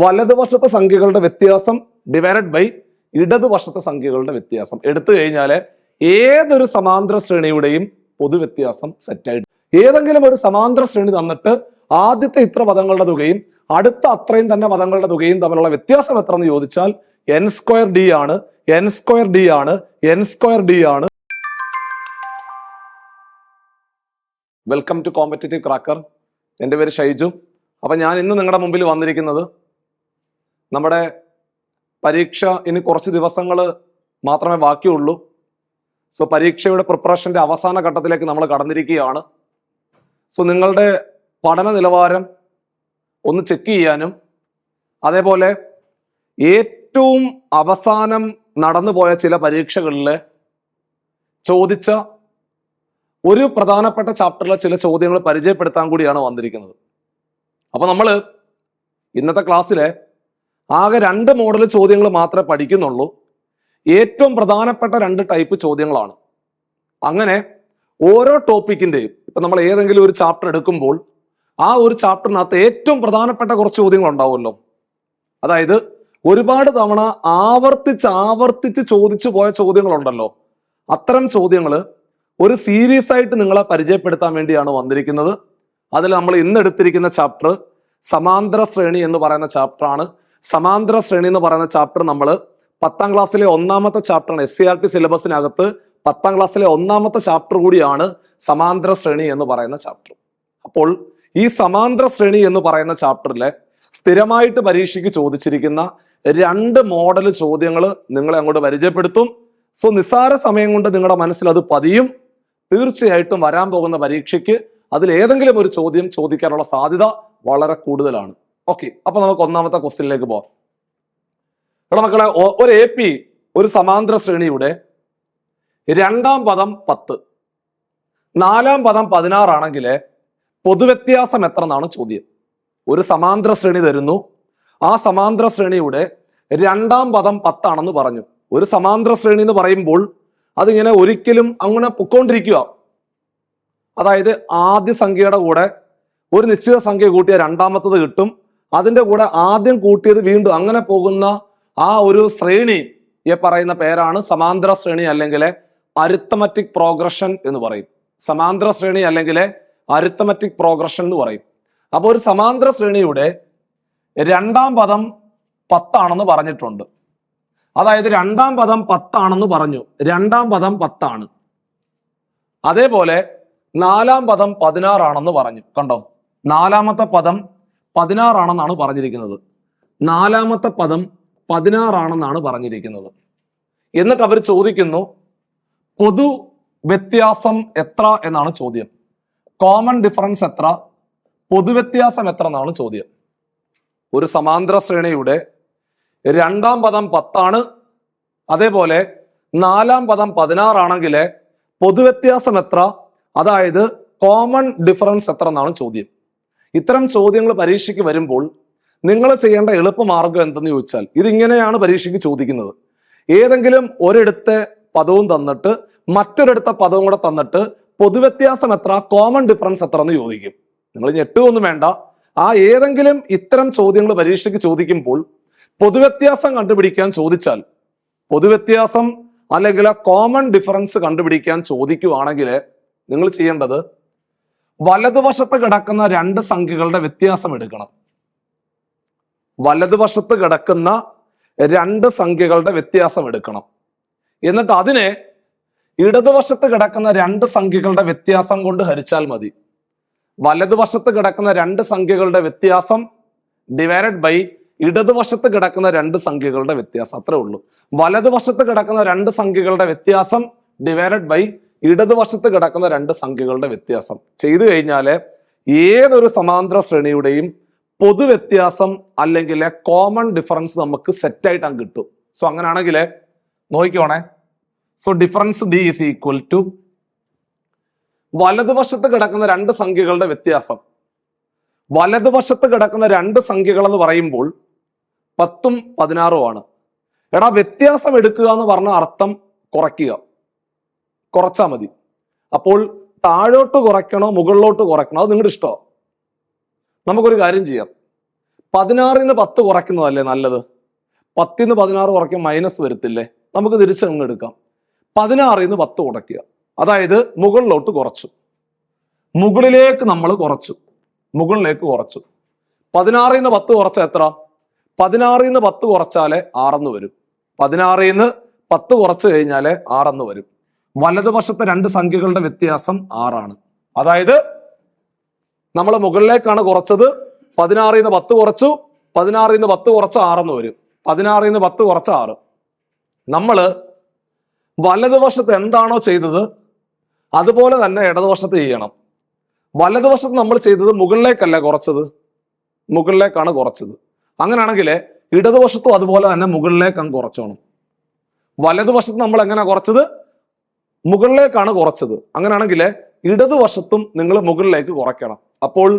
വലതുവശത്തെ സംഖ്യകളുടെ വ്യത്യാസം ഡിവൈഡഡ് ബൈ ഇടതുവശത്തെ സംഖ്യകളുടെ വ്യത്യാസം. എടുത്തു കഴിഞ്ഞാൽ ഏതൊരു സമാന്തര ശ്രേണിയുടെയും പൊതുവ്യത്യാസം സെറ്റായിട്ട് ഏതെങ്കിലും ഒരു സമാന്തര ശ്രേണി തന്നിട്ട് ആദ്യത്തെ ഇത്ര പദങ്ങളുടെ തുകയും അടുത്ത അത്രയും തന്നെ പദങ്ങളുടെ തുകയും തമ്മിലുള്ള വ്യത്യാസം എത്ര എന്ന് ചോദിച്ചാൽ എൻ സ്ക്വയർ ഡി ആണ് എൻ സ്ക്വയർ ഡി ആണ് എൻ സ്ക്വയർ ഡി ആണ്. വെൽക്കം ടു കോമ്പറ്റേറ്റീവ് ക്രാക്കർ എന്റെ പേര് ഷൈജു. അപ്പൊ ഞാൻ ഇന്ന് നിങ്ങളുടെ മുമ്പിൽ വന്നിരിക്കുന്നത് നമ്മുടെ പരീക്ഷ ഇനി കുറച്ച് ദിവസങ്ങൾ മാത്രമേ ബാക്കിയുള്ളൂ. സോ പരീക്ഷയുടെ പ്രിപ്പറേഷന്റെ അവസാന ഘട്ടത്തിലേക്ക് നമ്മൾ കടന്നിരിക്കുകയാണ്. സോ നിങ്ങളുടെ പഠന നിലവാരം ഒന്ന് ചെക്ക് ചെയ്യാനും അതേപോലെ ഏറ്റവും അവസാനം നടന്നുപോയ ചില പരീക്ഷകളിൽ ചോദിച്ച ഒരു പ്രധാനപ്പെട്ട ചാപ്റ്ററിലെ ചില ചോദ്യങ്ങൾ പരിചയപ്പെടുത്താൻ കൂടിയാണ് വന്നിരിക്കുന്നത്. അപ്പോൾ നമ്മൾ ഇന്നത്തെ ക്ലാസ്സിലെ ആകെ രണ്ട് മോഡൽ ചോദ്യങ്ങൾ മാത്രമേ പഠിക്കുന്നുള്ളൂ. ഏറ്റവും പ്രധാനപ്പെട്ട രണ്ട് ടൈപ്പ് ചോദ്യങ്ങളാണ്. അങ്ങനെ ഓരോ ടോപ്പിക്കിന്റെയും ഇപ്പം നമ്മൾ ഏതെങ്കിലും ഒരു ചാപ്റ്റർ എടുക്കുമ്പോൾ ആ ഒരു ചാപ്റ്ററിനകത്ത് ഏറ്റവും പ്രധാനപ്പെട്ട കുറച്ച് ചോദ്യങ്ങൾ ഉണ്ടാവുമല്ലോ. അതായത് ഒരുപാട് തവണ ആവർത്തിച്ച് ആവർത്തിച്ച് ചോദിച്ചു പോയ ചോദ്യങ്ങളുണ്ടല്ലോ അത്തരം ചോദ്യങ്ങൾ ഒരു സീരീസ് ആയിട്ട് നിങ്ങളെ പരിചയപ്പെടുത്താൻ വേണ്ടിയാണ് വന്നിരിക്കുന്നത്. അതിൽ നമ്മൾ ഇന്ന് എടുത്തിരിക്കുന്ന ചാപ്റ്റർ സമാന്തര ശ്രേണി എന്ന് പറയുന്ന ചാപ്റ്റർ ആണ്. സമാന്തര ശ്രേണി എന്ന് പറയുന്ന ചാപ്റ്റർ നമ്മൾ പത്താം ക്ലാസ്സിലെ ഒന്നാമത്തെ ചാപ്റ്ററാണ് എസ് സി ആർ ടി സിലബസിനകത്ത് പത്താം ക്ലാസ്സിലെ ഒന്നാമത്തെ ചാപ്റ്റർ കൂടിയാണ് സമാന്തര ശ്രേണി എന്ന് പറയുന്ന ചാപ്റ്റർ അപ്പോൾ ഈ സമാന്തര ശ്രേണി എന്ന് പറയുന്ന ചാപ്റ്ററിലെ സ്ഥിരമായിട്ട് പരീക്ഷയ്ക്ക് ചോദിച്ചിരിക്കുന്ന രണ്ട് മോഡൽ ചോദ്യങ്ങൾ നിങ്ങളെ അങ്ങോട്ട് പരിചയപ്പെടുത്തും. സോ നിസ്സാര സമയം കൊണ്ട് നിങ്ങളുടെ മനസ്സിൽ അത് പതിയും. തീർച്ചയായിട്ടും വരാൻ പോകുന്ന പരീക്ഷയ്ക്ക് അതിൽ ഏതെങ്കിലും ഒരു ചോദ്യം ചോദിക്കാനുള്ള സാധ്യത വളരെ കൂടുതലാണ്. ഓക്കെ അപ്പൊ നമുക്ക് ഒന്നാമത്തെ ക്വസ്റ്റ്യനിലേക്ക് പോവാം. ഇവിടെ മക്കളെ ഒരു എ പി ഒരു സമാന്തര ശ്രേണിയുടെ രണ്ടാം പദം പത്ത് നാലാം പദം പതിനാറാണെങ്കിൽ പൊതുവ്യത്യാസം എത്ര എന്നാണ് ചോദ്യം. ഒരു സമാന്തര ശ്രേണി തരുന്നു ആ സമാന്തര ശ്രേണിയുടെ രണ്ടാം പദം പത്താണെന്ന് പറഞ്ഞു. ഒരു സമാന്തര ശ്രേണി എന്ന് പറയുമ്പോൾ അതിങ്ങനെ ഒരിക്കലും അങ്ങനെ പൊക്കോണ്ടിരിക്കുക. അതായത് ആദ്യ സംഖ്യയുടെ കൂടെ ഒരു നിശ്ചിത സംഖ്യ കൂട്ടിയ രണ്ടാമത്തത് കിട്ടും അതിന്റെ കൂടെ ആദ്യം കൂട്ടിയത് വീണ്ടും അങ്ങനെ പോകുന്ന ആ ഒരു ശ്രേണി ഈ പറയുന്ന പേരാണ് സമാന്തര ശ്രേണി അല്ലെങ്കിൽ അരിത്തമറ്റിക് പ്രോഗ്രഷൻ എന്ന് പറയും. സമാന്തര ശ്രേണി അല്ലെങ്കിൽ അരിത്തമറ്റിക് പ്രോഗ്രഷൻ എന്ന് പറയും. അപ്പോൾ ഒരു സമാന്തര ശ്രേണിയുടെ രണ്ടാം പദം പത്താണെന്ന് പറഞ്ഞിട്ടുണ്ട്. അതായത് രണ്ടാം പദം പത്താണെന്ന് പറഞ്ഞു. രണ്ടാം പദം പത്താണ്. അതേപോലെ നാലാം പദം പതിനാറാണെന്ന് പറഞ്ഞു. കണ്ടോ? നാലാമത്തെ പദം പതിനാറാണെന്നാണ് പറഞ്ഞിരിക്കുന്നത്. നാലാമത്തെ പദം പതിനാറാണെന്നാണ് പറഞ്ഞിരിക്കുന്നത്. എന്നിട്ട് അവർ ചോദിക്കുന്നു പൊതു വ്യത്യാസം എത്ര എന്നാണ് ചോദ്യം. കോമൺ ഡിഫറൻസ് എത്ര പൊതുവ്യത്യാസം എത്ര എന്നാണ് ചോദ്യം. ഒരു സമാന്തര ശ്രേണിയുടെ രണ്ടാം പദം പത്താണ് അതേപോലെ നാലാം പദം പതിനാറാണെങ്കിൽ പൊതുവ്യത്യാസം എത്ര അതായത് കോമൺ ഡിഫറൻസ് എത്ര എന്നാണ് ചോദ്യം. ഇത്തരം ചോദ്യങ്ങൾ പരീക്ഷയ്ക്ക് വരുമ്പോൾ നിങ്ങൾ ചെയ്യേണ്ട എളുപ്പമാർഗം എന്തെന്ന് ചോദിച്ചാൽ ഇതിങ്ങനെയാണ് പരീക്ഷയ്ക്ക് ചോദിക്കുന്നത്. ഏതെങ്കിലും ഒരിടത്തെ പദവും തന്നിട്ട് മറ്റൊരിടത്തെ പദവും കൂടെ തന്നിട്ട് പൊതുവ്യത്യാസം എത്ര കോമൺ ഡിഫറൻസ് എത്ര എന്ന് ചോദിക്കും. നിങ്ങൾ ഞെട്ടുകയൊന്നും വേണ്ട. ആ ഏതെങ്കിലും ഇത്തരം ചോദ്യങ്ങൾ പരീക്ഷയ്ക്ക് ചോദിക്കുമ്പോൾ പൊതുവ്യത്യാസം കണ്ടുപിടിക്കാൻ ചോദിച്ചാൽ പൊതുവ്യത്യാസം അല്ലെങ്കിൽ കോമൺ ഡിഫറൻസ് കണ്ടുപിടിക്കാൻ ചോദിക്കുവാണെങ്കിൽ നിങ്ങൾ ചെയ്യേണ്ടത് വലതുവശത്ത് കിടക്കുന്ന രണ്ട് സംഖ്യകളുടെ വ്യത്യാസം എടുക്കണം. വലതുവശത്ത് കിടക്കുന്ന രണ്ട് സംഖ്യകളുടെ വ്യത്യാസം എടുക്കണം. എന്നിട്ട് അതിനെ ഇടതുവശത്ത് കിടക്കുന്ന രണ്ട് സംഖ്യകളുടെ വ്യത്യാസം കൊണ്ട് ഹരിച്ചാൽ മതി. വലതുവശത്ത് കിടക്കുന്ന രണ്ട് സംഖ്യകളുടെ വ്യത്യാസം ഡിവൈഡഡ് ബൈ ഇടതുവശത്ത് കിടക്കുന്ന രണ്ട് സംഖ്യകളുടെ വ്യത്യാസം. അത്രേ ഉള്ളൂ. വലതുവശത്ത് കിടക്കുന്ന രണ്ട് സംഖ്യകളുടെ വ്യത്യാസം ഡിവൈഡഡ് ബൈ ഇടതുവശത്ത് കിടക്കുന്ന രണ്ട് സംഖ്യകളുടെ വ്യത്യാസം. ചെയ്തു കഴിഞ്ഞാൽ ഏതൊരു സമാന്തര ശ്രേണിയുടെയും പൊതു വ്യത്യാസം അല്ലെങ്കിൽ കോമൺ ഡിഫറൻസ് നമുക്ക് സെറ്റായിട്ട് അങ്ങ് കിട്ടും. സോ അങ്ങനെയാണെങ്കിൽ നോക്കിക്കോണേ. So difference D is equal to വലതുവശത്ത് കിടക്കുന്ന രണ്ട് സംഖ്യകളുടെ വ്യത്യാസം. വലതുവശത്ത് കിടക്കുന്ന രണ്ട് സംഖ്യകൾ എന്ന് പറയുമ്പോൾ പത്തും പതിനാറും ആണ്. എടാ വ്യത്യാസം എടുക്കുക എന്ന് പറഞ്ഞ അർത്ഥം കുറയ്ക്കുക. കുറച്ചാ മതി. അപ്പോൾ താഴോട്ട് കുറയ്ക്കണോ മുകളിലോട്ട് കുറയ്ക്കണോ അത് നിങ്ങളുടെ ഇഷ്ടമാണ് നമുക്കൊരു കാര്യം ചെയ്യാം. പതിനാറിന് പത്ത് കുറയ്ക്കുന്നതല്ലേ നല്ലത്? പത്തിന്ന് പതിനാറ് കുറയ്ക്കാൻ മൈനസ് വരത്തില്ലേ? നമുക്ക് തിരിച്ചങ്ങ് എടുക്കാം. പതിനാറിൽ നിന്ന് പത്ത് കുറയ്ക്കുക. അതായത് മുകളിലോട്ട് കുറച്ചു. മുകളിലേക്ക് നമ്മൾ കുറച്ചു. മുകളിലേക്ക് കുറച്ചു. പതിനാറിൽ നിന്ന് പത്ത് കുറച്ച എത്ര? പതിനാറിൽ നിന്ന് പത്ത് കുറച്ചാലേ ആറെന്ന് വരും. പതിനാറിൽ നിന്ന് പത്ത് കുറച്ച് കഴിഞ്ഞാലേ ആറെന്ന് വരും. വലതുവശത്തെ രണ്ട് സംഖ്യകളുടെ വ്യത്യാസം ആറാണ്. അതായത് നമ്മൾ മുകളിലേക്കാണ് കുറച്ചത്. പതിനാറിൽ നിന്ന് പത്ത് കുറച്ചു. പതിനാറിൽ നിന്ന് പത്ത് കുറച്ച് ആറെന്ന് വരും. പതിനാറിൽ നിന്ന് പത്ത് കുറച്ച് ആറ്. നമ്മൾ വലതുവശത്ത് എന്താണോ ചെയ്തത് അതുപോലെ തന്നെ ഇടതുവശത്ത് ചെയ്യണം. വലതുവശത്ത് നമ്മൾ ചെയ്തത് മുകളിലേക്കല്ല കുറച്ചത്? മുകളിലേക്കാണ് കുറച്ചത്. അങ്ങനെയാണെങ്കിൽ ഇടതുവശത്തും അതുപോലെ തന്നെ മുകളിലേക്ക് അങ്ങ് കുറച്ചോണം. വലതുവശത്ത് നമ്മൾ എങ്ങനെ കുറച്ചത്? മുകളിലേക്കാണ് കുറച്ചത്. അങ്ങനെയാണെങ്കിൽ ഇടതുവശത്തും നിങ്ങൾ മുകളിലേക്ക് കുറയ്ക്കണം. അപ്പോൾ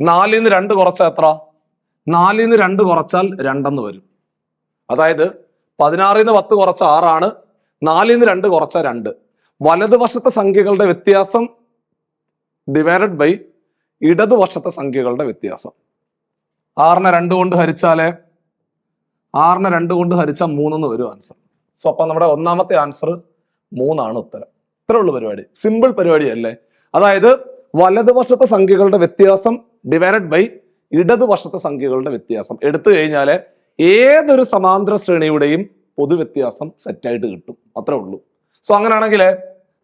നാലിൽ നിന്ന് രണ്ട് കുറച്ചാൽ എത്ര? നാലിൽ നിന്ന് രണ്ട് കുറച്ചാൽ രണ്ടെന്ന് വരും. അതായത് പതിനാറിൽ നിന്ന് പത്ത് കുറച്ച ആറാണ് നാലിൽ നിന്ന് രണ്ട് കുറച്ച രണ്ട്. വലതുവശത്തെ സംഖ്യകളുടെ വ്യത്യാസം ഡിവൈഡഡ് ബൈ ഇടതുവശത്തെ സംഖ്യകളുടെ വ്യത്യാസം. ആറിനെ രണ്ട് കൊണ്ട് ഹരിച്ചാലേ? ആറിനെ രണ്ട് കൊണ്ട് ഹരിച്ചാൽ മൂന്നെന്ന് വരും ആൻസർ സോ അപ്പൊ നമ്മുടെ ഒന്നാമത്തെ ആൻസർ മൂന്നാണ് ഉത്തരം. ഇത്രേ ഉള്ളൂ പരിപാടി. സിമ്പിൾ പരിപാടിയല്ലേ? അതായത് വലതുവശത്തെ സംഖ്യകളുടെ വ്യത്യാസം ഡിവൈഡഡ് ബൈ ഇടതുവശത്തെ സംഖ്യകളുടെ വ്യത്യാസം. എടുത്തു കഴിഞ്ഞാൽ ഏതൊരു സമാന്തര ശ്രേണിയുടെയും പൊതുവ്യത്യാസം സെറ്റായിട്ട് കിട്ടും. അത്രേ ഉള്ളൂ. സോ അങ്ങനെയാണെങ്കിൽ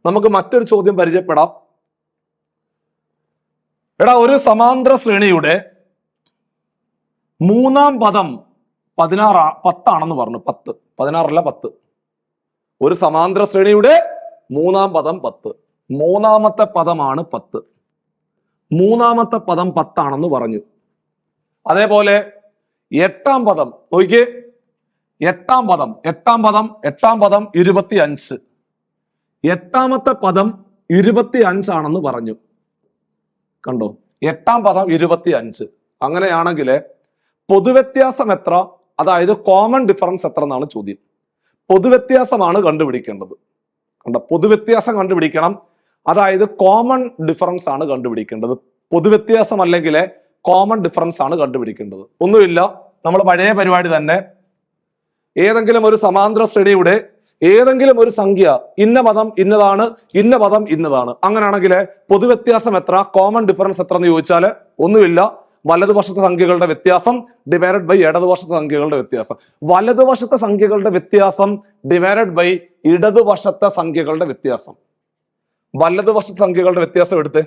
നമുക്ക് മറ്റൊരു ചോദ്യം പരിചയപ്പെടാം. എടാ ഒരു സമാന്തര ശ്രേണിയുടെ മൂന്നാം പദം പതിനാറാ പത്താണെന്ന് പറഞ്ഞു. പത്ത്. പതിനാറല്ല പത്ത്. ഒരു സമാന്തര ശ്രേണിയുടെ മൂന്നാം പദം പത്ത്. മൂന്നാമത്തെ പദമാണ് പത്ത്. മൂന്നാമത്തെ പദം പത്താണെന്ന് പറഞ്ഞു. അതേപോലെ എട്ടാം പദം നോക്കി എട്ടാം പദം എട്ടാം പദം എട്ടാം പദം ഇരുപത്തി അഞ്ച് എട്ടാമത്തെ പദം ഇരുപത്തി അഞ്ചാണെന്ന് പറഞ്ഞു. കണ്ടോ? എട്ടാം പദം ഇരുപത്തി അഞ്ച് അങ്ങനെയാണെങ്കിൽ പൊതുവ്യത്യാസം എത്ര? അതായത് കോമൺ ഡിഫറൻസ് എത്ര എന്നാണ് ചോദ്യം. പൊതുവ്യത്യാസമാണ് കണ്ടുപിടിക്കേണ്ടത്. കണ്ട പൊതുവ്യത്യാസം കണ്ടുപിടിക്കണം. അതായത് കോമൺ ഡിഫറൻസ് ആണ് കണ്ടുപിടിക്കേണ്ടത്. പൊതുവ്യത്യാസം അല്ലെങ്കിൽ കോമൺ ഡിഫറൻസ് ആണ് കണ്ടുപിടിക്കേണ്ടത്. ഒന്നുമില്ല. നമ്മൾ പഴയ പരിപാടി തന്നെ. ഏതെങ്കിലും ഒരു സമാന്തര ശ്രേണിയുടെ ഏതെങ്കിലും ഒരു സംഖ്യ ഇന്ന പദം ഇന്നതാണ് ഇന്ന പദം ഇന്നതാണ്. അങ്ങനെയാണെങ്കിൽ പൊതുവ്യത്യാസം എത്ര കോമൺ ഡിഫറൻസ് എത്ര എന്ന് ചോദിച്ചാൽ ഒന്നുമില്ല. വലതുവശത്തെ സംഖ്യകളുടെ വ്യത്യാസം ഡിവൈഡഡ് ബൈ ഇടതുവശത്തെ സംഖ്യകളുടെ വ്യത്യാസം. വലതുവശത്തെ സംഖ്യകളുടെ വ്യത്യാസം ഡിവൈഡഡ് ബൈ ഇടതുവശത്തെ സംഖ്യകളുടെ വ്യത്യാസം. വലതുവശത്തെ സംഖ്യകളുടെ വ്യത്യാസം എടുത്ത്.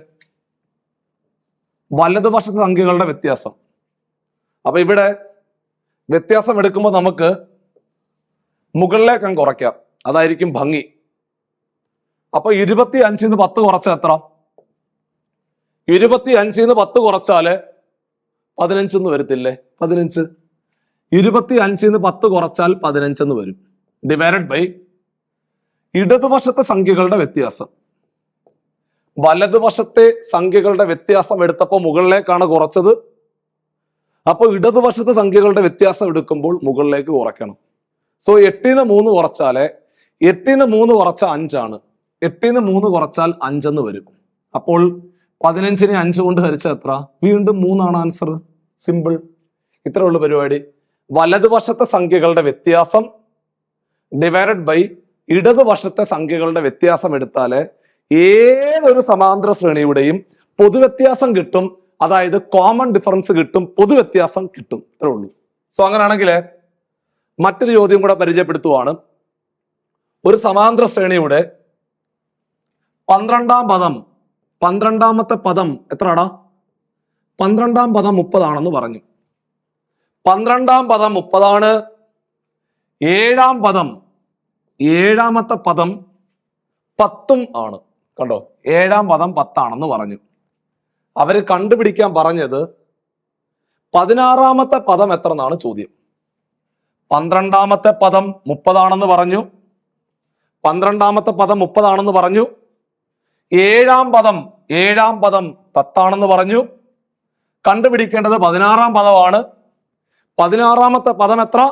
വലതുവശത്തെ സംഖ്യകളുടെ വ്യത്യാസം. അപ്പൊ ഇവിടെ വ്യത്യാസം എടുക്കുമ്പോൾ നമുക്ക് മുകളിലേക്ക് കുറയ്ക്കാം. അതായിരിക്കും ഭംഗി. അപ്പൊ ഇരുപത്തി അഞ്ചിൽ നിന്ന് പത്ത് കുറച്ച എത്ര? ഇരുപത്തി അഞ്ചിൽ നിന്ന് പത്ത് കുറച്ചാൽ പതിനഞ്ചെന്ന് വരത്തില്ലേ? പതിനഞ്ച്. ഇരുപത്തി അഞ്ചിൽ നിന്ന് പത്ത് കുറച്ചാൽ പതിനഞ്ചെന്ന് വരും. ഡിവൈഡഡ് ബൈ ഇടതുവശത്തെ സംഖ്യകളുടെ വ്യത്യാസം. വലതുവശത്തെ സംഖ്യകളുടെ വ്യത്യാസം എടുത്തപ്പോൾ മുകളിലേക്കാണ് കുറച്ചത്. അപ്പോൾ ഇടതുവശത്തെ സംഖ്യകളുടെ വ്യത്യാസം എടുക്കുമ്പോൾ മുകളിലേക്ക് കുറയ്ക്കണം. സോ എട്ടിന് മൂന്ന് കുറച്ചാലേ എട്ടിന് മൂന്ന് കുറച്ച അഞ്ചാണ്. എട്ടിന് മൂന്ന് കുറച്ചാൽ അഞ്ചെന്ന് വരും. അപ്പോൾ പതിനഞ്ചിനെ അഞ്ച് കൊണ്ട് ഹരിച്ച എത്ര? വീണ്ടും മൂന്നാണ് ആൻസർ സിമ്പിൾ ഇത്രേ ഉള്ളൂ പരിപാടി. വലതുവശത്തെ സംഖ്യകളുടെ വ്യത്യാസം ഡിവൈഡഡ് ബൈ ഇടതുവശത്തെ സംഖ്യകളുടെ വ്യത്യാസം എടുത്താൽ ഏതൊരു സമാന്തര ശ്രേണിയുടെയും പൊതുവ്യത്യാസം കിട്ടും. അതായത് കോമൺ ഡിഫറൻസ് കിട്ടും പൊതുവ്യത്യാസം കിട്ടും. ഇത്രേ ഉള്ളൂ. സോ അങ്ങനെയാണെങ്കിൽ മറ്റൊരു ചോദ്യം കൂടെ പരിചയപ്പെടുത്തുവാണ്. ഒരു സമാന്തര ശ്രേണിയുടെ പന്ത്രണ്ടാം പദം പന്ത്രണ്ടാമത്തെ പദം എത്രടാ? പന്ത്രണ്ടാം പദം മുപ്പതാണെന്ന് പറഞ്ഞു. പന്ത്രണ്ടാം പദം മുപ്പതാണ്. ഏഴാം പദം ഏഴാമത്തെ പദം പത്തും ആണ്. കണ്ടോ? ഏഴാം പദം പത്താണെന്ന് പറഞ്ഞു. അവർ കണ്ടുപിടിക്കാൻ പറഞ്ഞത് പതിനാറാമത്തെ പദം എത്ര എന്നാണ് ചോദ്യം. പന്ത്രണ്ടാമത്തെ പദം മുപ്പതാണെന്ന് പറഞ്ഞു. പന്ത്രണ്ടാമത്തെ പദം മുപ്പതാണെന്ന് പറഞ്ഞു. ഏഴാം പദം ഏഴാം പദം പത്താണെന്ന് പറഞ്ഞു. കണ്ടുപിടിക്കേണ്ടത് പതിനാറാം പദമാണ്. പതിനാറാമത്തെ പദം എത്ര?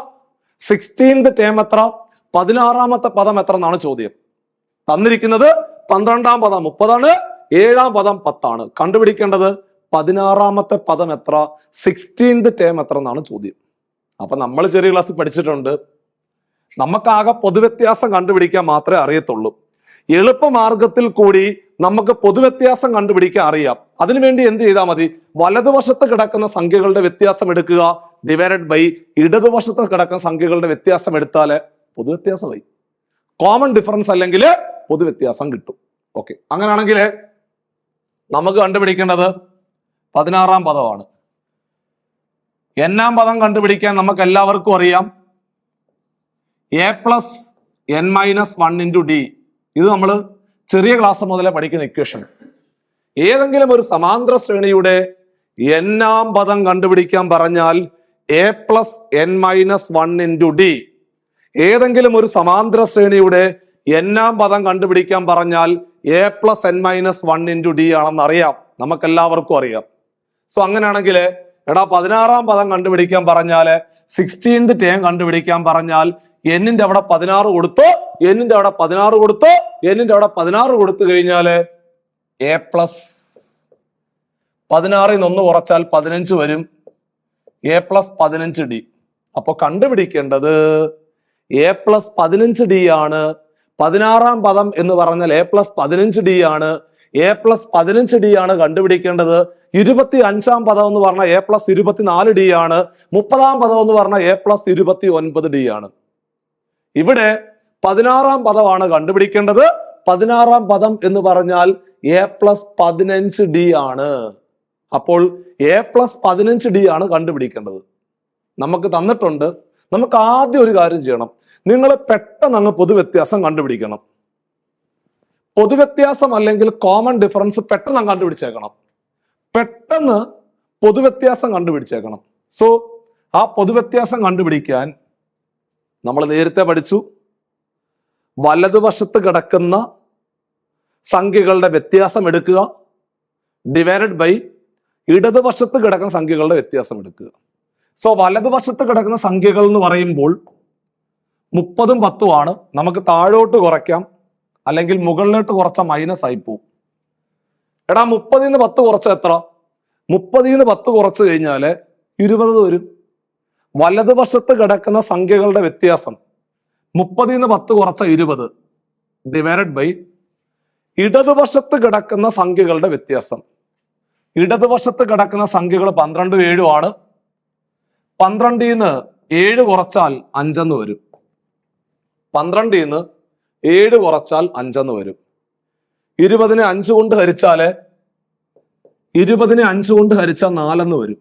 സിക്സ്റ്റീൻത് ടേം എത്ര? പതിനാറാമത്തെ പദം എത്ര എന്നാണ് ചോദ്യം. തന്നിരിക്കുന്നത് പന്ത്രണ്ടാം പദം മുപ്പതാണ് ഏഴാം പദം പത്താണ്. കണ്ടുപിടിക്കേണ്ടത് പതിനാറാമത്തെ പദം എത്ര? സിക്സ്റ്റീൻത് ടേം എത്ര എന്നാണ് ചോദ്യം. അപ്പൊ നമ്മൾ ചെറിയ ക്ലാസ് പഠിച്ചിട്ടുണ്ട്. നമുക്കാകെ പൊതുവ്യത്യാസം കണ്ടുപിടിക്കാൻ മാത്രമേ അറിയത്തുള്ളൂ. എളുപ്പമാർഗത്തിൽ കൂടി നമുക്ക് പൊതുവ്യത്യാസം കണ്ടുപിടിക്കാൻ അറിയാം. അതിനുവേണ്ടി എന്ത് ചെയ്താൽ മതി? വലതുവശത്ത് കിടക്കുന്ന സംഖ്യകളുടെ വ്യത്യാസം എടുക്കുക. ഡിവൈഡഡ് ബൈ ഇടതുവശത്ത് കിടക്കുന്ന സംഖ്യകളുടെ വ്യത്യാസം എടുത്താൽ പൊതുവ്യത്യാസമായി. കോമൺ ഡിഫറൻസ് അല്ലെങ്കിൽ പൊതുവ്യത്യാസം കിട്ടും. ഓക്കെ അങ്ങനെയാണെങ്കിൽ നമുക്ക് കണ്ടുപിടിക്കേണ്ടത് പതിനാറാം പദമാണ്. എന്നാം പദം കണ്ടുപിടിക്കാൻ നമുക്ക് എല്ലാവർക്കും അറിയാം. A plus N minus one into D ഇത് നമ്മൾ ചെറിയ ക്ലാസ് മുതലേ പഠിക്കുന്ന ഇക്വേഷൻ ഏതെങ്കിലും ഒരു സമാന്തര ശ്രേണിയുടെ എന്നാം പദം കണ്ടുപിടിക്കാൻ പറഞ്ഞാൽ A plus N minus one into D ഏതെങ്കിലും ഒരു സമാന്തര ശ്രേണിയുടെ എന്നാം പദം കണ്ടുപിടിക്കാൻ പറഞ്ഞാൽ A plus N minus one into D ആണെന്ന് അറിയാം. നമുക്ക് എല്ലാവർക്കും അറിയാം. സോ അങ്ങനെയാണെങ്കിൽ എടാ പതിനാറാം പദം കണ്ടുപിടിക്കാൻ പറഞ്ഞാൽ സിക്സ്റ്റീൻത് ടേം കണ്ടുപിടിക്കാൻ പറഞ്ഞാൽ എന്നിന്റെ അവിടെ പതിനാറ് കൊടുത്തു എന്നിന്റെ അവിടെ പതിനാറ് കൊടുത്തു എന്നിന്റെ അവിടെ പതിനാറ് കൊടുത്തു കഴിഞ്ഞാൽ എ പ്ലസ് പതിനാറിൽ നിന്ന് ഒന്ന് കുറച്ചാൽ പതിനഞ്ച് വരും. എ പ്ലസ് പതിനഞ്ച് ഡി അപ്പൊ കണ്ടുപിടിക്കേണ്ടത് എ പ്ലസ് പതിനഞ്ച് ഡി ആണ്. പതിനാറാം പദം എന്ന് പറഞ്ഞാൽ എ പ്ലസ് പതിനഞ്ച് ഡി ആണ്. എ പ്ലസ് പതിനഞ്ച് ഡി ആണ് കണ്ടുപിടിക്കേണ്ടത്. ഇരുപത്തി അഞ്ചാം പദം എന്ന് പറഞ്ഞാൽ എ പ്ലസ് ഇരുപത്തിനാല് ഡി ആണ്. മുപ്പതാം പദം എന്ന് പറഞ്ഞാൽ എ പ്ലസ് ഇരുപത്തി ഒൻപത് ഡി ആണ്. പതിനാറാം പദമാണ് കണ്ടുപിടിക്കേണ്ടത്. പതിനാറാം പദം എന്ന് പറഞ്ഞാൽ എ പ്ലസ് പതിനഞ്ച് ഡി ആണ്. അപ്പോൾ എ പ്ലസ് പതിനഞ്ച് ഡി ആണ് കണ്ടുപിടിക്കേണ്ടത്. നമുക്ക് തന്നിട്ടുണ്ട്. നമുക്ക് ആദ്യം ഒരു കാര്യം ചെയ്യണം. നിങ്ങൾ പെട്ടെന്ന് അങ്ങ് പൊതുവ്യത്യാസം കണ്ടുപിടിക്കണം. പൊതുവ്യത്യാസം അല്ലെങ്കിൽ കോമൺ ഡിഫറൻസ് പെട്ടെന്ന് അങ്ങ് കണ്ടുപിടിച്ചേക്കണം. പെട്ടെന്ന് പൊതുവ്യത്യാസം കണ്ടുപിടിച്ചേക്കണം. സോ ആ പൊതുവ്യത്യാസം കണ്ടുപിടിക്കാൻ നമ്മൾ നേരത്തെ പഠിച്ചു. വലതുവശത്ത് കിടക്കുന്ന സംഖ്യകളുടെ വ്യത്യാസം എടുക്കുക. ഡിവൈഡഡ് ബൈ ഇടതുവശത്ത് കിടക്കുന്ന സംഖ്യകളുടെ വ്യത്യാസം എടുക്കുക. സോ വലതുവശത്ത് കിടക്കുന്ന സംഖ്യകൾ എന്ന് പറയുമ്പോൾ മുപ്പതും പത്തുമാണ് നമുക്ക് താഴോട്ട് കുറയ്ക്കാം. അല്ലെങ്കിൽ മുകളിലോട്ട് കുറച്ച മൈനസ് ആയി പോവും. എടാ മുപ്പതിൽ നിന്ന് പത്ത് കുറച്ച എത്ര? മുപ്പതിൽ നിന്ന് പത്ത് കുറച്ച് കഴിഞ്ഞാൽ ഇരുപത് വരും. വലതുവശത്ത് കിടക്കുന്ന സംഖ്യകളുടെ വ്യത്യാസം മുപ്പതിൽ നിന്ന് പത്ത് കുറച്ച ഇരുപത് ഡിവൈഡഡ് ബൈ ഇടതുവശത്ത് കിടക്കുന്ന സംഖ്യകളുടെ വ്യത്യാസം. ഇടതുവശത്ത് കിടക്കുന്ന സംഖ്യകൾ പന്ത്രണ്ടും ഏഴും ആണ്. പന്ത്രണ്ടിൽ നിന്ന് ഏഴ് കുറച്ചാൽ അഞ്ചെന്ന് വരും. പന്ത്രണ്ടിൽ നിന്ന് ഏഴ് കുറച്ചാൽ അഞ്ചെന്ന് വരും. ഇരുപതിനെ അഞ്ച് കൊണ്ട് ഹരിച്ചാൽ ഇരുപതിനെ അഞ്ച് കൊണ്ട് ഹരിച്ചാൽ നാലെന്ന് വരും.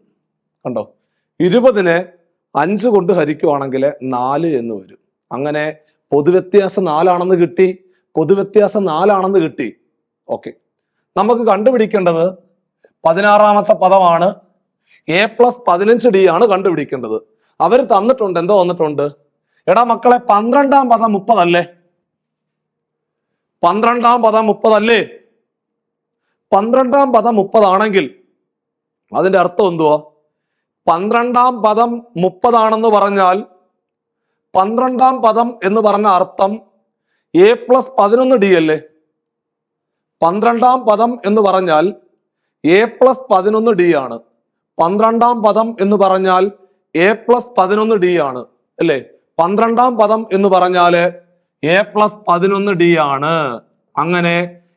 കണ്ടോ? ഇരുപതിനെ അഞ്ച് കൊണ്ട് ഹരിക്കുവാണെങ്കിൽ നാല് എന്ന് വരും. അങ്ങനെ പൊതുവ്യത്യാസം നാലാണെന്ന് കിട്ടി പൊതുവ്യത്യാസം നാലാണെന്ന് കിട്ടി. ഓക്കെ. നമുക്ക് കണ്ടുപിടിക്കേണ്ടത് പതിനാറാമത്തെ പദമാണ്. എ പ്ലസ് പതിനഞ്ച് ഡി ആണ് കണ്ടുപിടിക്കേണ്ടത്. അവർ തന്നിട്ടുണ്ട് എന്തോ വന്നിട്ടുണ്ട് എടാ മക്കളെ പന്ത്രണ്ടാം പദം മുപ്പതല്ലേ? പന്ത്രണ്ടാം പദം മുപ്പതല്ലേ? പന്ത്രണ്ടാം പദം മുപ്പതാണെങ്കിൽ അതിന്റെ അർത്ഥം എന്തുവാ? പന്ത്രണ്ടാം പദം മുപ്പതാണെന്ന് പറഞ്ഞാൽ പന്ത്രണ്ടാം പദം എന്ന് പറഞ്ഞ അർത്ഥം എ പ്ലസ് പതിനൊന്ന് ഡി അല്ലേ? പന്ത്രണ്ടാം പദം എന്ന് പറഞ്ഞാൽ എ പ്ലസ് പതിനൊന്ന് ഡി ആണ്. പന്ത്രണ്ടാം പദം എന്ന് പറഞ്ഞാൽ എ പ്ലസ് പതിനൊന്ന് ഡി ആണ് അല്ലേ? പന്ത്രണ്ടാം പദം എന്ന് പറഞ്ഞാൽ എ പ്ലസ് പതിനൊന്ന് ഡി ആണ്. അങ്ങനെ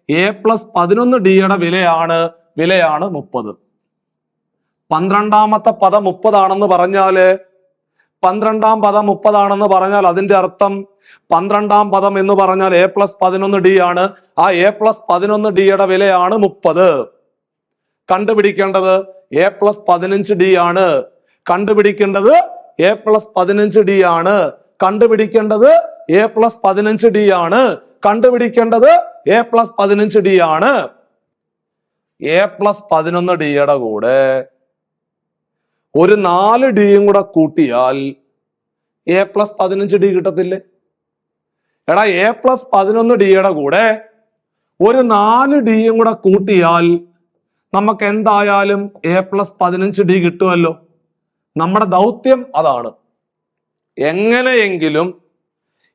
എ പ്ലസ് പതിനൊന്ന് ഡിയുടെ വിലയാണ് വിലയാണ് മുപ്പത്. പന്ത്രണ്ടാമത്തെ പദം മുപ്പതാണെന്ന് പറഞ്ഞാൽ പന്ത്രണ്ടാം പദം മുപ്പതാണെന്ന് പറഞ്ഞാൽ അതിന്റെ അർത്ഥം പന്ത്രണ്ടാം പദം എന്ന് പറഞ്ഞാൽ എ പ്ലസ് പതിനൊന്ന് ഡി ആണ്. ആ എ പ്ലസ് പതിനൊന്ന് ഡിയുടെ വിലയാണ് മുപ്പത്. കണ്ടുപിടിക്കേണ്ടത് എ പ്ലസ് പതിനഞ്ച് ഡി ആണ്. കണ്ടുപിടിക്കേണ്ടത് എ പ്ലസ് പതിനഞ്ച് ഡി ആണ്. കണ്ടുപിടിക്കേണ്ടത് എ പ്ലസ് പതിനഞ്ച് ഡി ആണ്. കണ്ടുപിടിക്കേണ്ടത് എ പ്ലസ് പതിനഞ്ച് ഡി ആണ്. എ പ്ലസ് പതിനൊന്ന് ഡിയുടെ കൂടെ ഒരു നാല് ഡിയും കൂടെ കൂട്ടിയാൽ എ പ്ലസ് പതിനഞ്ച് ഡി കിട്ടത്തില്ലേ? എടാ എ പ്ലസ് പതിനൊന്ന് ഡിയുടെ കൂടെ ഒരു നാല് ഡിയും കൂടെ കൂട്ടിയാൽ നമുക്ക് എന്തായാലും എ പ്ലസ് പതിനഞ്ച് ഡി കിട്ടുമല്ലോ. നമ്മുടെ ദൗത്യം അതാണ്. എങ്ങനെയെങ്കിലും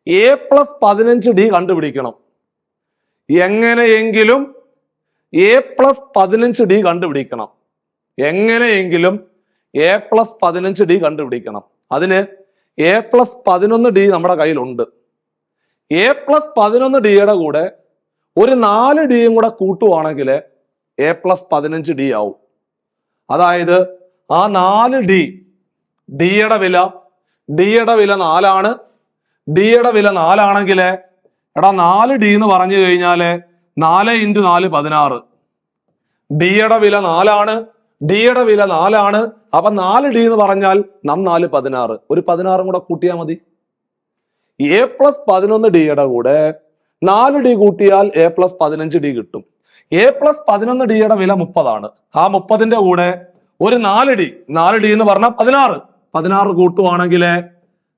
എ പ്ലസ് പതിനഞ്ച് ഡി കണ്ടുപിടിക്കണം. എങ്ങനെയെങ്കിലും എ പ്ലസ് പതിനഞ്ച് ഡി കണ്ടുപിടിക്കണം. എങ്ങനെയെങ്കിലും എ പ്ലസ് പതിനഞ്ച് ഡി കണ്ടുപിടിക്കണം. അതിന് എ പ്ലസ് പതിനൊന്ന് ഡി നമ്മുടെ കയ്യിലുണ്ട്. എ പ്ലസ് പതിനൊന്ന് ഡിയുടെ കൂടെ ഒരു നാല് ഡിയും കൂടെ കൂട്ടുവാണെങ്കിൽ എ പ്ലസ് പതിനഞ്ച് ഡി ആവും. അതായത് ആ നാല് ഡി ഡിയുടെ വില ഡിയുടെ വില നാലാണ്. ഡിയുടെ വില നാലാണെങ്കിൽ എടാ നാല് ഡി എന്ന് പറഞ്ഞു കഴിഞ്ഞാൽ നാല് ഇന്റു നാല് പതിനാറ്. ഡിയുടെ വില നാലാണ്. ഡിയുടെ വില നാലാണ്. അപ്പൊ നാല് ഡി എന്ന് പറഞ്ഞാൽ നം നാല് പതിനാറ്. ഒരു പതിനാറും കൂടെ കൂട്ടിയാൽ മതി. എ പ്ലസ് പതിനൊന്ന് ഡിയുടെ കൂടെ നാല് ഡി കൂട്ടിയാൽ എ പ്ലസ് പതിനഞ്ച് ഡി കിട്ടും. എ പ്ലസ് പതിനൊന്ന് ഡിയുടെ വില മുപ്പതാണ്. ആ മുപ്പതിന്റെ കൂടെ ഒരു നാല് ഡി നാല് ഡി എന്ന് പറഞ്ഞാൽ പതിനാറ്. പതിനാറ് കൂട്ടുവാണെങ്കിൽ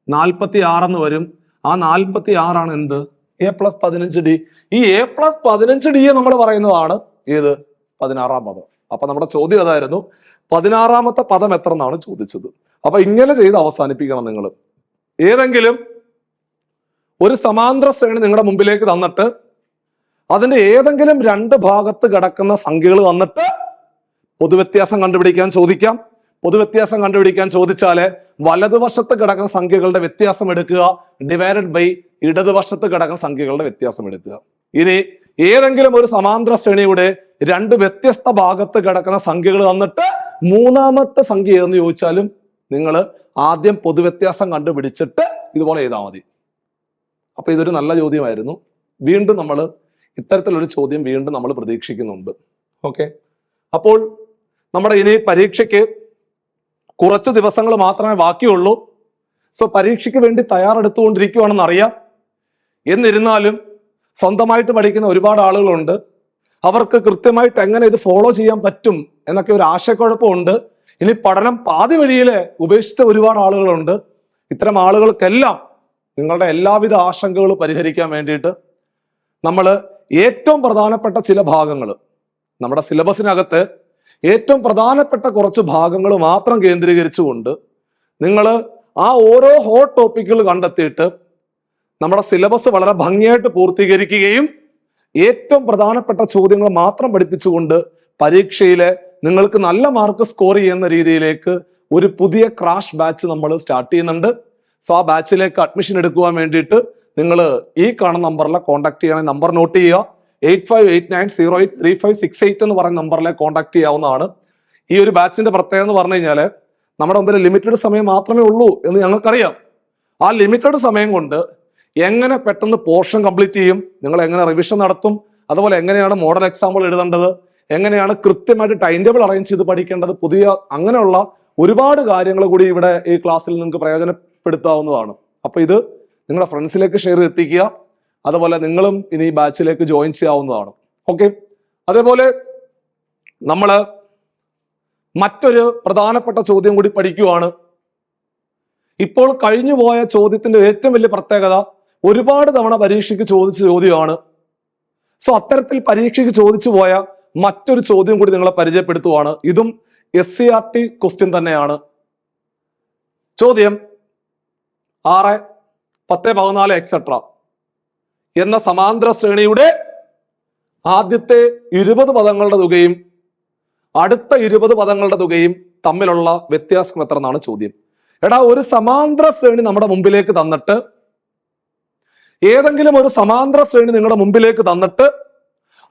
നാൽപ്പത്തി ആറെന്ന് വരും. ആ നാൽപ്പത്തി ആറാണ് എന്ത്? എ പ്ലസ് പതിനഞ്ച് ഡി ഈ എ പ്ലസ് പതിനഞ്ച് ഡി നമ്മൾ പറയുന്നതാണ് ഏത്? പതിനാറാം പദം. അപ്പൊ നമ്മുടെ ചോദ്യം അതായിരുന്നു. പതിനാറാമത്തെ പദം എത്ര എന്നാണ് ചോദിച്ചത്? അപ്പൊ ഇങ്ങനെ ചെയ്ത് അവസാനിപ്പിക്കണം നിങ്ങൾ ഏതെങ്കിലും ഒരു സമാന്തര ശ്രേണി നിങ്ങളുടെ മുമ്പിലേക്ക് തന്നിട്ട് അതിന്റെ ഏതെങ്കിലും രണ്ട് ഭാഗത്ത് കിടക്കുന്ന സംഖ്യകൾ തന്നിട്ട് പൊതുവ്യത്യാസം കണ്ടുപിടിക്കാൻ ചോദിക്കാം. പൊതുവ്യത്യാസം കണ്ടുപിടിക്കാൻ ചോദിച്ചാൽ വലതുവശത്ത് കിടക്കുന്ന സംഖ്യകളുടെ വ്യത്യാസം എടുക്കുക ഡിവൈഡഡ് ബൈ ഇടതുവശത്ത് കിടക്കുന്ന സംഖ്യകളുടെ വ്യത്യാസം എടുക്കുക. ഇനി ഏതെങ്കിലും ഒരു സമാന്തര ശ്രേണിയുടെ രണ്ട് വ്യത്യസ്ത ഭാഗത്ത് കിടക്കുന്ന സംഖ്യകൾ തന്നിട്ട് മൂന്നാമത്തെ സംഖ്യ ഏതെന്ന് ചോദിച്ചാലും നിങ്ങൾ ആദ്യം പൊതുവ്യത്യാസം കണ്ടുപിടിച്ചിട്ട് ഇതുപോലെ ചെയ്താൽ മതി. അപ്പൊ ഇതൊരു നല്ല ചോദ്യമായിരുന്നു. വീണ്ടും നമ്മൾ ഇത്തരത്തിലൊരു ചോദ്യം വീണ്ടും നമ്മൾ പ്രതീക്ഷിക്കുന്നുണ്ട്. ഓക്കെ? അപ്പോൾ നമ്മുടെ ഇനി പരീക്ഷയ്ക്ക് കുറച്ച് ദിവസങ്ങൾ മാത്രമേ ബാക്കിയുള്ളൂ. സോ പരീക്ഷയ്ക്ക് വേണ്ടി തയ്യാറെടുത്തുകൊണ്ടിരിക്കുകയാണെന്ന് അറിയാം എന്നിരുന്നാലും സ്വന്തമായിട്ട് പഠിക്കുന്ന ഒരുപാട് ആളുകളുണ്ട്. അവർക്ക് കൃത്യമായിട്ട് എങ്ങനെ ഇത് ഫോളോ ചെയ്യാൻ പറ്റും എന്നൊക്കെ ഒരു ആശയക്കുഴപ്പമുണ്ട്. ഇനി പഠനം പാതി വഴിയിൽ ഉപേക്ഷിച്ച ഒരുപാട് ആളുകളുണ്ട്. ഇത്തരം ആളുകൾക്കെല്ലാം നിങ്ങളുടെ എല്ലാവിധ ആശങ്കകളും പരിഹരിക്കാൻ വേണ്ടിയിട്ട് നമ്മൾ ഏറ്റവും പ്രധാനപ്പെട്ട ചില ഭാഗങ്ങൾ നമ്മുടെ സിലബസിനകത്ത് ഏറ്റവും പ്രധാനപ്പെട്ട കുറച്ച് ഭാഗങ്ങൾ മാത്രം കേന്ദ്രീകരിച്ചുകൊണ്ട് നിങ്ങൾ ആ ഓരോ ഹോട്ട് ടോപ്പിക്കുകൾ കണ്ടെത്തിയിട്ട് നമ്മുടെ സിലബസ് വളരെ ഭംഗിയായിട്ട് പൂർത്തീകരിക്കുകയും ഏറ്റവും പ്രധാനപ്പെട്ട ചോദ്യങ്ങൾ മാത്രം പഠിപ്പിച്ചുകൊണ്ട് പരീക്ഷയിലെ നിങ്ങൾക്ക് നല്ല മാർക്ക് സ്കോർ ചെയ്യുന്ന രീതിയിലേക്ക് ഒരു പുതിയ ക്രാഷ് ബാച്ച് നമ്മൾ സ്റ്റാർട്ട് ചെയ്യുന്നുണ്ട്. സോ ആ ബാച്ചിലേക്ക് അഡ്മിഷൻ എടുക്കുവാൻ വേണ്ടിയിട്ട് നിങ്ങൾ ഈ കാണുന്ന നമ്പറിലെ കോൺടാക്ട് ചെയ്യണേ നമ്പർ നോട്ട് ചെയ്യുക. Eight five eight nine zero eight three five six eight എന്ന് പറയുന്ന നമ്പറിലെ കോൺടാക്ട് ചെയ്യാവുന്നതാണ്. ഈ ഒരു ബാച്ചിന്റെ പ്രത്യേകത എന്ന് പറഞ്ഞു കഴിഞ്ഞാൽ നമ്മുടെ മുമ്പിൽ ലിമിറ്റഡ് സമയം മാത്രമേ ഉള്ളൂ എന്ന് ഞങ്ങൾക്കറിയാം. ആ ലിമിറ്റഡ് സമയം കൊണ്ട് എങ്ങനെ പെട്ടെന്ന് പോർഷൻ കംപ്ലീറ്റ് ചെയ്യും? നിങ്ങൾ എങ്ങനെ റിവിഷൻ നടത്തും? അതുപോലെ എങ്ങനെയാണ് മോഡൽ എക്സാമ്പിൾ എഴുതേണ്ടത്? എങ്ങനെയാണ് കൃത്യമായിട്ട് ടൈം ടേബിൾ അറേഞ്ച് ചെയ്ത് പഠിക്കേണ്ടത്? പുതിയ അങ്ങനെയുള്ള ഒരുപാട് കാര്യങ്ങൾ കൂടി ഇവിടെ ഈ ക്ലാസ്സിൽ നിങ്ങൾക്ക് പ്രയോജനപ്പെടുത്താവുന്നതാണ്. അപ്പൊ ഇത് നിങ്ങളുടെ ഫ്രണ്ട്സിലേക്ക് ഷെയർ എത്തിക്കുക അതുപോലെ നിങ്ങളും ഇനി ഈ ബാച്ചിലേക്ക് ജോയിൻ ചെയ്യാവുന്നതാണ്. ഓക്കെ അതേപോലെ നമ്മൾ മറ്റൊരു പ്രധാനപ്പെട്ട ചോദ്യം കൂടി പഠിക്കുവാണ്. ഇപ്പോൾ കഴിഞ്ഞു പോയ ചോദ്യത്തിന്റെ ഏറ്റവും വലിയ പ്രത്യേകത ഒരുപാട് തവണ പരീക്ഷയ്ക്ക് ചോദിച്ച ചോദ്യമാണ്. സോ അത്തരത്തിൽ പരീക്ഷയ്ക്ക് ചോദിച്ചു പോയ മറ്റൊരു ചോദ്യം കൂടി നിങ്ങളെ പരിചയപ്പെടുത്തുവാണ്. ഇതും S C R T question തന്നെയാണ്. ചോദ്യം ആറ് പത്ത് പതിനാല് എക്സെട്ര എന്ന സമാന്തര ശ്രേണിയുടെ ആദ്യത്തെ ഇരുപത് പദങ്ങളുടെ തുകയും അടുത്ത ഇരുപത് പദങ്ങളുടെ തുകയും തമ്മിലുള്ള വ്യത്യാസം എത്ര എന്നാണ് ചോദ്യം. എടാ ഒരു സമാന്തര ശ്രേണി നമ്മുടെ മുമ്പിലേക്ക് തന്നിട്ട് ഏതെങ്കിലും ഒരു സമാന്തര ശ്രേണി നിങ്ങളുടെ മുമ്പിലേക്ക് തന്നിട്ട്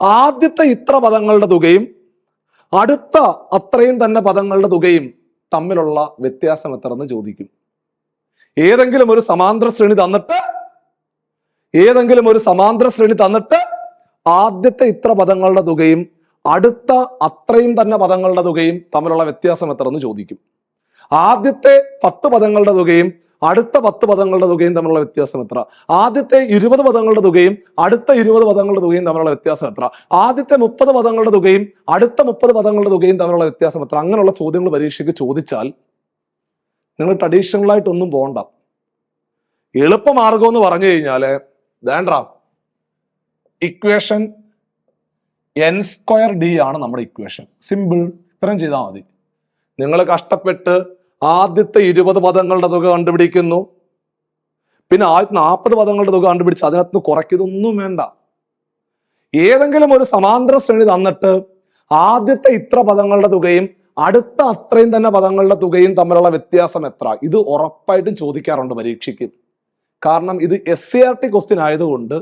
ആദ്യത്തെ ഇത്ര പദങ്ങളുടെ തുകയും അടുത്ത അത്രയും തന്നെ പദങ്ങളുടെ തുകയും തമ്മിലുള്ള വ്യത്യാസം എത്ര എന്ന് ചോദിക്കും. ഏതെങ്കിലും ഒരു സമാന്തര ശ്രേണി തന്നിട്ട് ഏതെങ്കിലും ഒരു സമാന്തര ശ്രേണി തന്നിട്ട് ആദ്യത്തെ ഇത്ര പദങ്ങളുടെ തുകയും അടുത്ത അത്രയും തന്നെ പദങ്ങളുടെ തുകയും തമ്മിലുള്ള വ്യത്യാസം എത്ര എന്ന് ചോദിക്കും. ആദ്യത്തെ പത്ത് പദങ്ങളുടെ തുകയും അടുത്ത പത്ത് പദങ്ങളുടെ തുകയും തമ്മിലുള്ള വ്യത്യാസം എത്ര? ആദ്യത്തെ ഇരുപത് പദങ്ങളുടെ തുകയും അടുത്ത ഇരുപത് പദങ്ങളുടെ തുകയും തമ്മിലുള്ള വ്യത്യാസം എത്ര? ആദ്യത്തെ മുപ്പത് പദങ്ങളുടെ തുകയും അടുത്ത മുപ്പത് പദങ്ങളുടെ തുകയും തമ്മിലുള്ള വ്യത്യാസം എത്ര? അങ്ങനെയുള്ള ചോദ്യങ്ങൾ പരീക്ഷയ്ക്ക് ചോദിച്ചാൽ നിങ്ങൾ ട്രഡീഷണൽ ആയിട്ടൊന്നും പോകണ്ട എളുപ്പമാർഗം എന്ന് പറഞ്ഞു കഴിഞ്ഞാൽ വേണ്ട ഇക്വേഷൻ എൻ സ്ക്വയർ ഡി ആണ് നമ്മുടെ ഇക്വേഷൻ സിമ്പിൾ ഇത്രയും ചെയ്താൽ മതി. നിങ്ങൾ കഷ്ടപ്പെട്ട് ആദ്യത്തെ ഇരുപത് പദങ്ങളുടെ തുക കണ്ടുപിടിക്കുന്നു. പിന്നെ ആദ്യത്തെ നാൽപ്പത് പദങ്ങളുടെ തുക കണ്ടുപിടിച്ച് അതിനകത്ത് കുറയ്ക്കുന്നൊന്നും വേണ്ട. ഏതെങ്കിലും ഒരു സമാന്തര ശ്രേണി തന്നിട്ട് ആദ്യത്തെ ഇത്ര പദങ്ങളുടെ തുകയും അടുത്ത അത്രയും തന്നെ പദങ്ങളുടെ തുകയും തമ്മിലുള്ള വ്യത്യാസം എത്ര? ഇത് ഉറപ്പായിട്ടും ചോദിക്കാറുണ്ട് പരീക്ഷയ്ക്ക്. കാരണം ഇത് S C R T question ആയതുകൊണ്ട്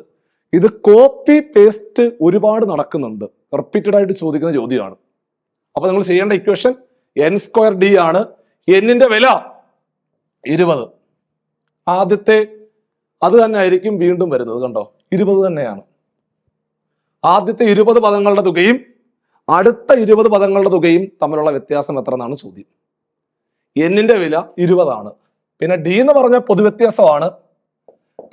ഇത് കോപ്പി പേസ്റ്റ് ഒരുപാട് നടക്കുന്നുണ്ട്. റിപ്പീറ്റഡ് ആയിട്ട് ചോദിക്കുന്ന ചോദ്യമാണ്. അപ്പൊ നിങ്ങൾ ചെയ്യേണ്ട ഇക്വേഷൻ എൻ സ്ക്വയർ ഡി ആണ്. എന്നിന്റെ വില? ഇരുപത്. ആദ്യത്തെ അത് തന്നെ ആയിരിക്കും വീണ്ടും വരുന്നത് കണ്ടോ? ഇരുപത് തന്നെയാണ്. ആദ്യത്തെ ഇരുപത് പദങ്ങളുടെ തുകയും അടുത്ത ഇരുപത് പദങ്ങളുടെ തുകയും തമ്മിലുള്ള വ്യത്യാസം എത്ര എന്നാണ് ചോദ്യം. എന്നിന്റെ വില ഇരുപതാണ്. പിന്നെ ഡി എന്ന് പറഞ്ഞ പൊതുവ്യത്യാസമാണ്.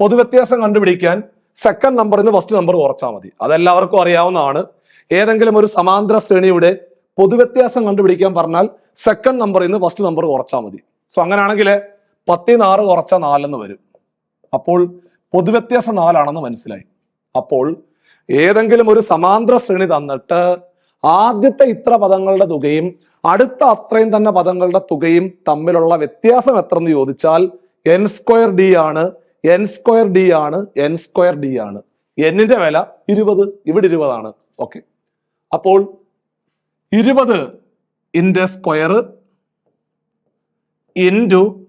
പൊതുവ്യത്യാസം കണ്ടുപിടിക്കാൻ സെക്കൻഡ് നമ്പറിൽ നിന്ന് ഫസ്റ്റ് നമ്പർ കുറച്ചാൽ മതി. അതെല്ലാവർക്കും അറിയാവുന്നതാണ്. ഏതെങ്കിലും ഒരു സമാന്തര ശ്രേണിയുടെ പൊതുവ്യത്യാസം കണ്ടുപിടിക്കാൻ പറഞ്ഞാൽ സെക്കൻഡ് നമ്പറിൽ നിന്ന് ഫസ്റ്റ് നമ്പർ കുറച്ചാൽ മതി. സോ അങ്ങനെയാണെങ്കിൽ പത്തിൽ ആറ് കുറച്ചാൽ നാലെന്ന് വരും. അപ്പോൾ പൊതുവ്യത്യാസം നാലാണെന്ന് മനസ്സിലായി. അപ്പോൾ ഏതെങ്കിലും ഒരു സമാന്തര ശ്രേണി തന്നിട്ട് ആദ്യത്തെ ഇത്ര പദങ്ങളുടെ തുകയും അടുത്ത അത്രയും തന്നെ പദങ്ങളുടെ തുകയും തമ്മിലുള്ള വ്യത്യാസം എത്ര എന്ന് ചോദിച്ചാൽ എൻ സ്ക്വയർ ഡി ആണ് എൻ സ്ക്വയർ ഡി ആണ് എൻ സ്ക്വയർ ഡി ആണ്. എന്നിന്റെ വില ഇരുപത് ഇവിടെ ഇരുപതാണ്. ഓക്കെ അപ്പോൾ ഇരുപത് ഇന്റു സ്ക്വയർ ഇന്റു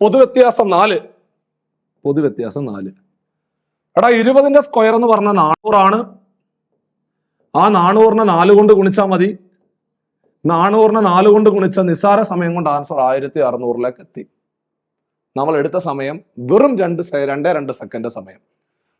പൊതുവ്യത്യാസം നാല്. പൊതുവ്യത്യാസം നാല്. എടാ ഇരുപതിന്റെ സ്ക്വയർ എന്ന് പറഞ്ഞ നാനൂറാണ്. ആ നാനൂറിനെ നാല് കൊണ്ട് ഗുണിച്ചാൽ മതി. നാനൂറിനെ നാല് കൊണ്ട് ഗുണിച്ച നിസ്സാര സമയം കൊണ്ട് ആൻസർ ആയിരത്തി അറുന്നൂറിലേക്ക് എത്തി. നമ്മൾ എടുത്ത സമയം വെറും രണ്ട് രണ്ടേ രണ്ട് സെക്കൻഡ് സമയം.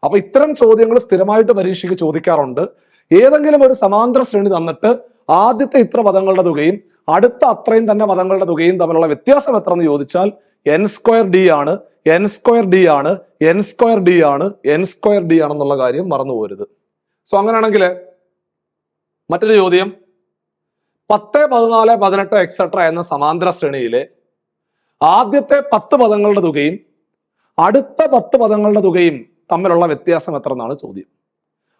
അപ്പൊ ഇത്തരം ചോദ്യങ്ങൾ സ്ഥിരമായിട്ട് പരീക്ഷയ്ക്ക് ചോദിക്കാറുണ്ട്. ഏതെങ്കിലും ഒരു സമാന്തര ശ്രേണി തന്നിട്ട് ആദ്യത്തെ ഇത്ര പദങ്ങളുടെ തുകയും അടുത്ത അത്രയും തന്നെ പദങ്ങളുടെ തുകയും തമ്മിലുള്ള വ്യത്യാസം എത്ര എന്ന് ചോദിച്ചാൽ എൻ സ്ക്വയർ ഡി ആണ് എൻ സ്ക്വയർ ഡി ആണ് എൻ സ്ക്വയർ ഡി ആണ് എൻ സ്ക്വയർ ഡി ആണെന്നുള്ള കാര്യം മറന്നു പോരുത്. സോ അങ്ങനെയാണെങ്കിൽ മറ്റൊരു ചോദ്യം. പത്ത് പതിനാല് പതിനെട്ട് എക്സെട്ര എന്ന സമാന്തര ശ്രേണിയിലെ ആദ്യത്തെ പത്ത് പദങ്ങളുടെ തുകയും അടുത്ത പത്ത് പദങ്ങളുടെ തുകയും തമ്മിലുള്ള വ്യത്യാസം എത്ര എന്നാണ് ചോദ്യം.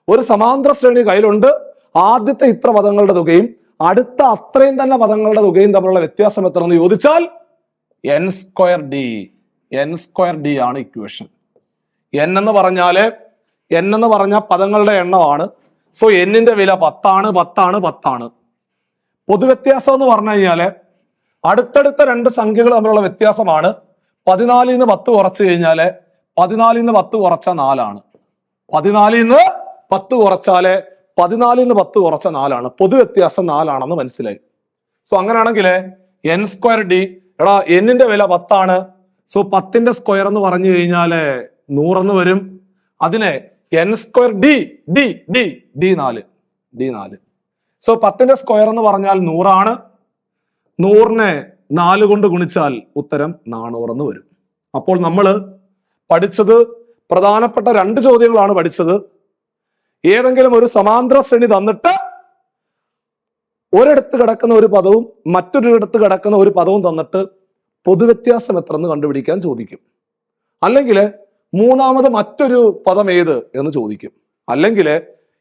ഒരു സമാന്തര ശ്രേണി കയ്യിലുണ്ട്. ആദ്യത്തെ ഇത്ര പദങ്ങളുടെ തുകയും അടുത്ത അത്രയും തന്നെ പദങ്ങളുടെ തുകയും തമ്മിലുള്ള വ്യത്യാസം എത്ര എന്ന് ചോദിച്ചാൽ N square D N square D ആണ് ഇക്വേഷൻ എൻ എന്ന് പറഞ്ഞാൽ എൻ എന്ന് പറഞ്ഞ പദങ്ങളുടെ എണ്ണമാണ്. സോ എന്നിന്റെ വില പത്താണ് പത്താണ് പത്താണ്. പൊതുവ്യത്യാസം എന്ന് പറഞ്ഞു കഴിഞ്ഞാൽ അടുത്തടുത്ത രണ്ട് സംഖ്യകൾ തമ്മിലുള്ള വ്യത്യാസമാണ്. പതിനാലിൽ നിന്ന് പത്ത് കുറച്ച് കഴിഞ്ഞാൽ പതിനാലിൽ നിന്ന് പത്ത് കുറച്ച നാലാണ്. പതിനാലിൽ നിന്ന് പത്ത് കുറച്ചാൽ പതിനാലിൽ നിന്ന് പത്ത് കുറച്ച നാലാണ്. പൊതു വ്യത്യാസം നാലാണെന്ന് മനസ്സിലായി. സോ അങ്ങനെയാണെങ്കിൽ എൻ സ്ക്വയർ ഡി എടാ എന്നിന്റെ വില പത്താണ്. സോ പത്തിന്റെ സ്ക്വയർ എന്ന് പറഞ്ഞു കഴിഞ്ഞാൽ നൂറെന്ന് വരും. അതിനെ N square D D D D നാല് ഡി നാല്. സോ പത്തിന്റെ സ്ക്വയർ എന്ന് പറഞ്ഞാൽ നൂറാണ്. നൂറിനെ നാല് കൊണ്ട് ഗുണിച്ചാൽ ഉത്തരം നാനൂറെന്ന് വരും. അപ്പോൾ നമ്മൾ പഠിച്ചത് പ്രധാനപ്പെട്ട രണ്ട് ചോദ്യങ്ങളാണ് പഠിച്ചത്. ഏതെങ്കിലും ഒരു സമാന്തര ശ്രേണി തന്നിട്ട് ഒരിടത്ത് കിടക്കുന്ന ഒരു പദവും മറ്റൊരിടത്ത് കിടക്കുന്ന ഒരു പദവും തന്നിട്ട് പൊതുവ്യത്യാസം എത്രയെന്ന് കണ്ടുപിടിക്കാൻ ചോദിക്കും. അല്ലെങ്കിൽ മൂന്നാമത് മറ്റൊരു പദം ഏത് എന്ന് ചോദിക്കും. അല്ലെങ്കിൽ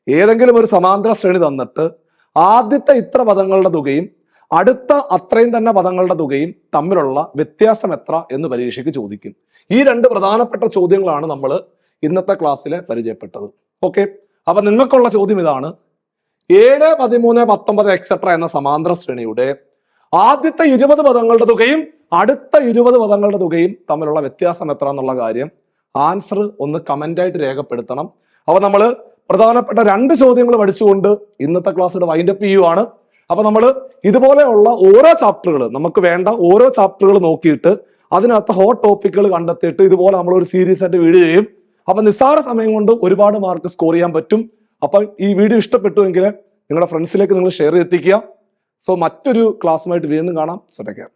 ഏതെങ്കിലും ഒരു സമാന്തര ശ്രേണി തന്നിട്ട് ആദ്യത്തെ ഇത്ര പദങ്ങളുടെ തുകയും അടുത്ത അത്രയും തന്നെ പദങ്ങളുടെ തുകയും തമ്മിലുള്ള വ്യത്യാസം എത്ര എന്ന് പരീക്ഷയ്ക്ക് ചോദിക്കും. ഈ രണ്ട് പ്രധാനപ്പെട്ട ചോദ്യങ്ങളാണ് നമ്മൾ ഇന്നത്തെ ക്ലാസ്സിൽ പരിചയപ്പെട്ടത്. ഓക്കെ? അപ്പൊ നിങ്ങൾക്കുള്ള ചോദ്യം ഇതാണ്. ഏഴ് പതിമൂന്ന് പത്തൊമ്പത് എക്സെട്ര എന്ന സമാന്തര ശ്രേണിയുടെ ആദ്യത്തെ ഇരുപത് പദങ്ങളുടെ തുകയും അടുത്ത ഇരുപത് പദങ്ങളുടെ തുകയും തമ്മിലുള്ള വ്യത്യാസം എത്ര എന്നുള്ള കാര്യം ആൻസർ ഒന്ന് കമന്റ് ആയിട്ട് രേഖപ്പെടുത്തണം. അപ്പൊ നമ്മൾ പ്രധാനപ്പെട്ട രണ്ട് ചോദ്യങ്ങൾ പഠിച്ചുകൊണ്ട് ഇന്നത്തെ ക്ലാസ്സിന്റെ വൈൻഡ് അപ്പ് ചെയ്യുവാണ്. അപ്പൊ നമ്മൾ ഇതുപോലെയുള്ള ഓരോ ചാപ്റ്ററുകൾ നമുക്ക് വേണ്ട ഓരോ ചാപ്റ്ററുകൾ നോക്കിയിട്ട് അതിനകത്ത് ഹോട്ട് ടോപ്പിക്കുകൾ കണ്ടെത്തിയിട്ട് ഇതുപോലെ നമ്മൾ ഒരു സീരീസ് ആയിട്ട് വീഡിയോ ചെയ്യും. അപ്പൊ നിസ്സാര സമയം കൊണ്ട് ഒരുപാട് മാർക്ക് സ്കോർ ചെയ്യാൻ പറ്റും. അപ്പൊ ഈ വീഡിയോ ഇഷ്ടപ്പെട്ടുവെങ്കിൽ നിങ്ങളുടെ ഫ്രണ്ട്സിലേക്ക് നിങ്ങൾ ഷെയർ ചെയ്തെത്തിക്കുക. സോ മറ്റൊരു ക്ലാസ്സുമായിട്ട് വീണ്ടും കാണാം. കെയർ